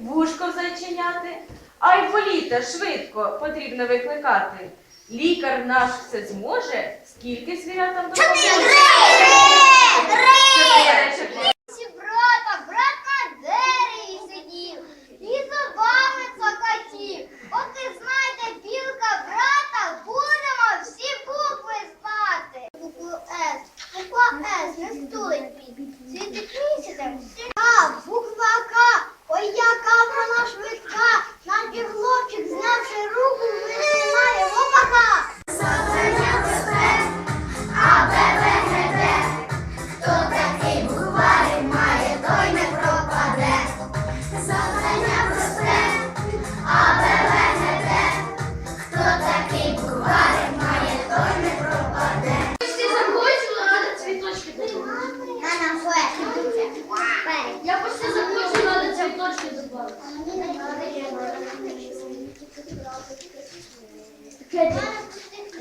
вушко зачиняти, а й політа швидко потрібно викликати. Лікар наш все зможе, скільки звірятам допоможе. Три! Три!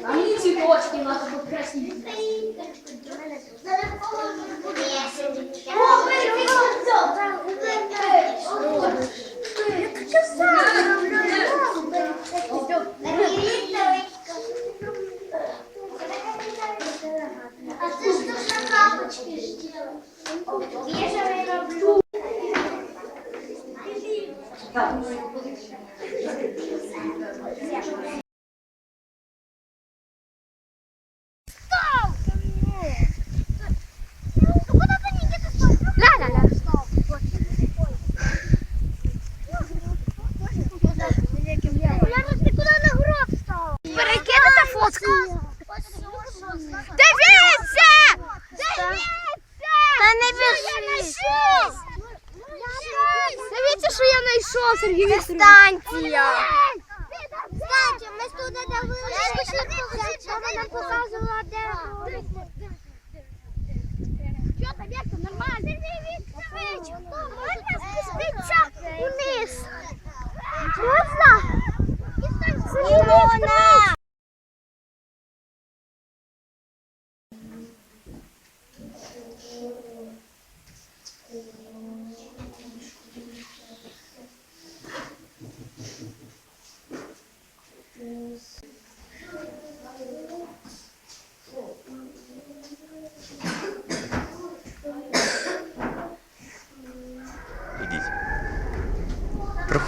А мені цвіточки надо покрасити. О, А ты что ж на капочке сделал? Я же люблю. знайшов, Сергій Вікторович. Станція! Станція, ми ж туди дивилися, вона нам показувала, де Що там, як там, нормально? Сергій Вікторович,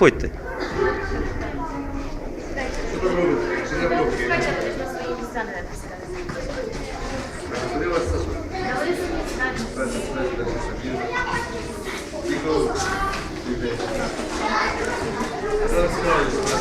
Заходьте. Thank you.